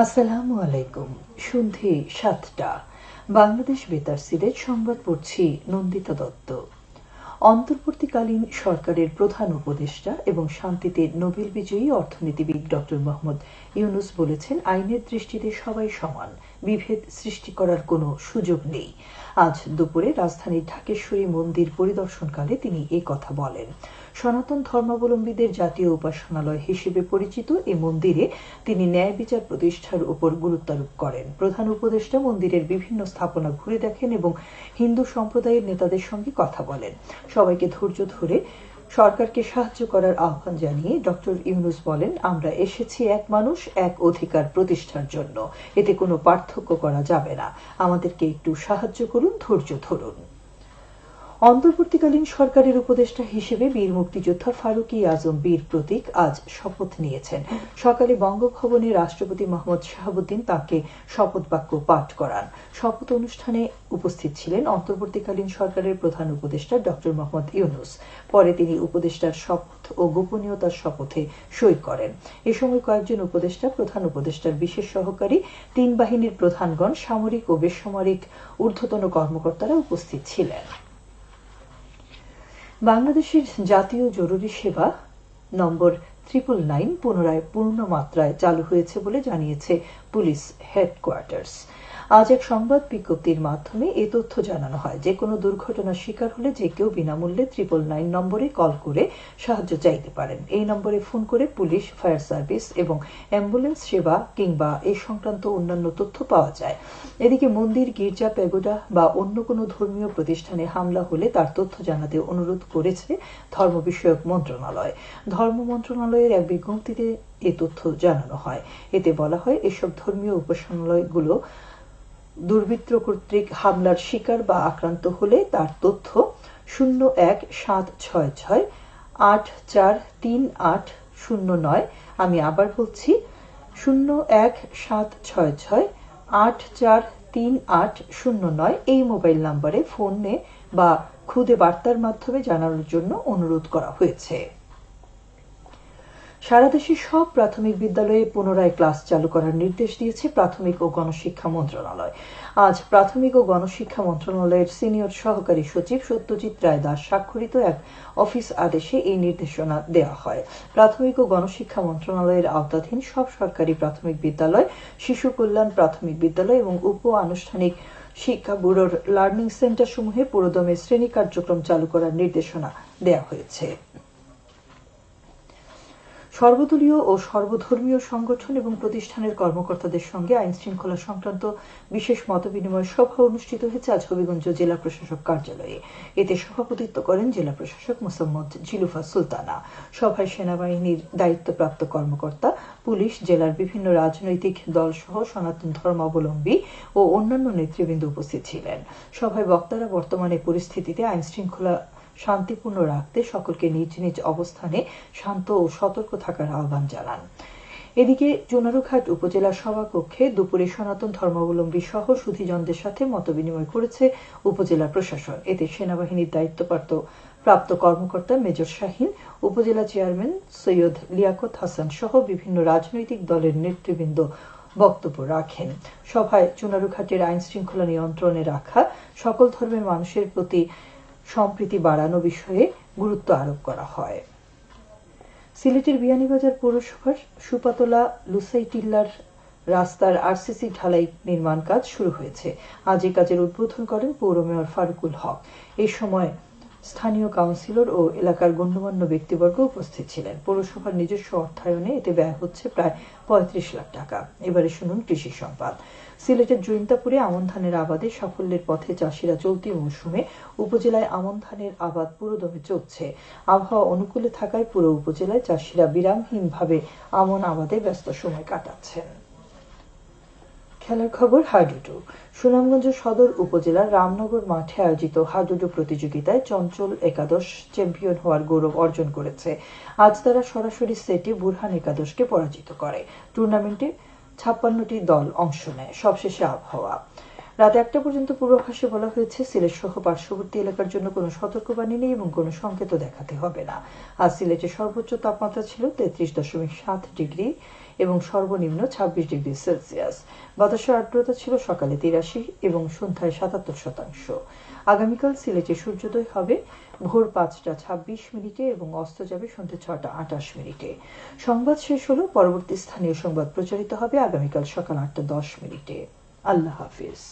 আসসালামু আলাইকুম। সাতটা। বাংলাদেশ বেতার সিলেট সংবাদ পড়ছি নন্দিতা দত্ত। অন্তর্বর্তীকালীন সরকারের প্রধান উপদেষ্টা এবং শান্তিতে নোবেল বিজয়ী অর্থনীতিবিদ ডক্টর মোহাম্মদ ইউনুস বলেছেন, আইনের দৃষ্টিতে সবাই সমান, বিভেদ সৃষ্টি করার কোনো সুযোগ নেই। আজ দুপুরে রাজধানীর ঢাকেশ্বরী মন্দির পরিদর্শনকালে তিনি কথা বলেন। সনাতন ধর্মাবলম্বীদের জাতীয় উপাসনালয় হিসেবে পরিচিত এই মন্দিরে তিনি ন্যায় বিচার প্রতিষ্ঠার উপর গুরুত্বারোপ করেন। প্রধান উপদেষ্টা মন্দিরের বিভিন্ন স্থাপনা ঘুরে দেখেন এবং হিন্দু সম্প্রদায়ের নেতাদের সঙ্গে কথা বলেন। সবাইকে ধৈর্য ধরে সরকারকে সাহায্য করার আহ্বান জানিয়ে ডক্টর ইউনুস বলেন, আমরা এসেছি এক মানুষ, এক অধিকার প্রতিষ্ঠার জন্য। এতে কোনো পার্থক্য করা যাবে না। আমাদেরকে একটু সাহায্য করুন, ধৈর্য ধরুন। অন্তর্বর্তীকালীন সরকারের উপদেষ্টা হিসেবে বীর মুক্তিযোদ্ধা ফারুকি আজম বীর প্রতীক আজ শপথ নিয়েছেন। সকালে বঙ্গভবনে রাষ্ট্রপতি মোহাম্মদ শাহাবুদ্দিন তাকে শপথ বাক্য পাঠ করান। শপথ অনুষ্ঠানে উপস্থিত ছিলেন অন্তর্বর্তীকালীন সরকারের প্রধান উপদেষ্টা ডক্টর মোহাম্মদ ইউনুস। পরে তিনি উপদেষ্টার শপথ ও গোপনীয়তার শপথে সই করেন। এ সময় কয়েকজন উপদেষ্টা, প্রধান উপদেষ্টার বিশেষ সহকারী, তিন বাহিনীর প্রধানগণ, সামরিক ও বেসামরিক ঊর্ধ্বতন কর্মকর্তারা উপস্থিত ছিলেন। বাংলাদেশের জাতীয় জরুরি সেবা নম্বর ট্রিপল নাইন পুনরায় পূর্ণ মাত্রায় চালু হয়েছে বলে জানিয়েছে পুলিশ হেডকোয়ার্টার্স। আজ এক সংবাদ বিজ্ঞপ্তির মাধ্যমে এ তথ্য জানানো হয়। যে কোনো দুর্ঘটনার শিকার হলে যে কেউ বিনামূল্যে ট্রিপল নাইন নম্বরে কল করে সাহায্য চাইতে পারেন। এই নম্বরে ফোন করে পুলিশ ফায়ার সার্ভিস এবং অ্যাম্বুলেন্স সেবা কিংবা এ সংক্রান্ত অন্যান্য তথ্য পাওয়া যায়। এদিকে মন্দির, গির্জা, প্যাগোডা বা অন্য কোনো ধর্মীয় প্রতিষ্ঠানে হামলা হলে তার তথ্য জানাতে অনুরোধ করেছে ধর্ম বিষয়ক মন্ত্রণালয়। ধর্ম মন্ত্রণালয়ের এক বিজ্ঞপ্তিতে এ তথ্য জানানো হয়। এতে বলা হয় এসব ধর্মীয় উপাসনালয়গুলো দুর্বৃত্ত কর্তৃক হামলার শিকার বা আক্রান্ত হলে তার তথ্য শূন্য এক সাত ছয় ছয়, আট চার তিন আট শূন্য নয়। আমি আবার বলছি, শূন্য এক সাত ছয় ছয়, আট চার তিন আট শূন্য নয়। এই মোবাইল নাম্বারে ফোনে বা খুদে বার্তার মাধ্যমে জানানোর জন্য অনুরোধ করা হয়েছে। সারা দেশের সব প্রাথমিক বিদ্যালয়ে পুনরায় ক্লাস চালু করার নির্দেশ দিয়েছে প্রাথমিক ও গণশিক্ষা মন্ত্রণালয়। আজ প্রাথমিক ও গণশিক্ষা মন্ত্রণালয়ের সিনিয়র সহকারী সচিব সত্যজিৎ রায় দাস স্বাক্ষরিত এক অফিস আদেশে এই নির্দেশনা দেওয়া হয়। প্রাথমিক ও গণশিক্ষা মন্ত্রণালয়ের আওতাধীন সব সরকারি প্রাথমিক বিদ্যালয়, শিশু কল্যাণ প্রাথমিক বিদ্যালয় এবং উপ আনুষ্ঠানিক শিক্ষা ব্যুরোর লার্নিং সেন্টার সমূহে পুরোদমে শ্রেণি কার্যক্রম চালু করার নির্দেশনা দেওয়া হয়েছে। সর্বদলীয় ও সর্বধর্মীয় সংগঠন এবং প্রতিষ্ঠানের কর্মকর্তাদের সঙ্গে আইন শৃঙ্খলা সংক্রান্ত বিশেষ মতবিনিময় সভা অনুষ্ঠিত হয়েছে আজ হবিগঞ্জ জেলা প্রশাসক কার্যালয়ে। এতে সভাপতিত্ব করেন জেলা প্রশাসক মোসাম্মদ জিলুফা সুলতানা। সভায় সেনাবাহিনীর দায়িত্বপ্রাপ্ত কর্মকর্তা, পুলিশ, জেলার বিভিন্ন রাজনৈতিক দল সহ সনাতন ধর্মাবলম্বী ও অন্যান্য নেতৃবৃন্দ উপস্থিত ছিলেন। সভায় বক্তারা বর্তমানে পরিস্থিতিতে আইন শৃঙ্খলা শান্তিপূর্ণ রাখতে সকলকে নিজ নিজ অবস্থানে শান্ত ও সতর্ক থাকার আহ্বান জানান। এদিকে চুনারুঘাট উপজেলা সভাকক্ষে দুপুরে সনাতন ধর্মাবলম্বী সহ সুধীজনদের সাথে মতবিনিময় করেছে উপজেলা প্রশাসন। এতে সেনাবাহিনীর দায়িত্বপ্রাপ্ত প্রাপ্ত কর্মকর্তা মেজর শাহিন, উপজেলা চেয়ারম্যান সৈয়দ লিয়াকত হাসান সহ বিভিন্ন রাজনৈতিক দলের নেতৃবৃন্দ বক্তব্য রাখেন। সভায় চুনারুঘাটের আইন শৃঙ্খলা নিয়ন্ত্রণে রাখা সকল ধর্মের মানুষের প্রতি সম্প্রীতি বাড়ানো বিষয়ে গুরুত্ব আরোপ করা হয়। সিলেটের বিয়ানীবাজার পৌরসভার সুপাতলা লুসাইটিল্লার রাস্তার আরসিসি ঢালাই নির্মাণ কাজ শুরু হয়েছে। আজ এই কাজের উদ্বোধন করেন পৌর মেয়র ফারুকুল হক। এই সময় স্থানীয় কাউন্সিলর ও এলাকার গণ্যমান্য ব্যক্তিবর্গ উপস্থিত ছিলেন। পৌরসভার নিজস্ব অর্থায়নে এতে ব্যয় হচ্ছে প্রায় পঁয়ত্রিশ লাখ টাকা। এবারে শুনুন কৃষি সংবাদ সিলেটের জৈন্তাপুরে আমন ধানের আবাদে সাফল্যের পথে চাষিরা চলতি মৌসুমে উপজেলায় আমন ধানের আবাদ পুরোদমে চলছে। আবহাওয়া অনুকূলে থাকায় পুরো উপজেলায় চাষিরা বিরামহীনভাবে আমন আবাদে ব্যস্ত সময় কাটাচ্ছেন। খেলার খবর, হাডুডু। সুনামগঞ্জ সদর উপজেলার রামনগর মাঠে আয়োজিত হাডুডু প্রতিযোগিতায় চঞ্চল একাদশ চ্যাম্পিয়ন হওয়ার গৌরব অর্জন করেছে। আজ তারা সরাসরি সেটে বুরহান একাদশকে পরাজিত করে। টুর্নামেন্টে ছাপ্পান্নটি দল অংশ নেয়। সবশেষে আবহাওয়া। রাত একটা পর্যন্ত পূর্বাভাসে বলা হয়েছে, সিলেট সহ পার্শ্ববর্তী এলাকার জন্য কোনো সতর্কবাণী নেই এবং কোনো সংকেত দেখাতে হবে না। আজ সিলেটে সর্বোচ্চ তাপমাত্রা ছিল তেত্রিশ দশমিক সাত ডিগ্রি এবং সর্বনিম্ন ছাব্বিশ ডিগ্রি সেলসিয়াস। বাতাসের আর্দ্রতা ছিল সকালে তিরাশি এবং সন্ধ্যায় সাতাত্তর শতাংশ। আগামীকাল সিলেটে সূর্যোদয় হবে, ভোর পাঁচটা ছাব্বিশ মিনিটে এবং অস্ত যাবে সন্ধ্যে ছটা আটাশ মিনিটে। সংবাদ শেষ হলো, পরবর্তী স্থানীয় সংবাদ প্রচারিত হবে আগামীকাল সকাল আটটা দশ মিনিটে। আল্লাহ হাফিজ।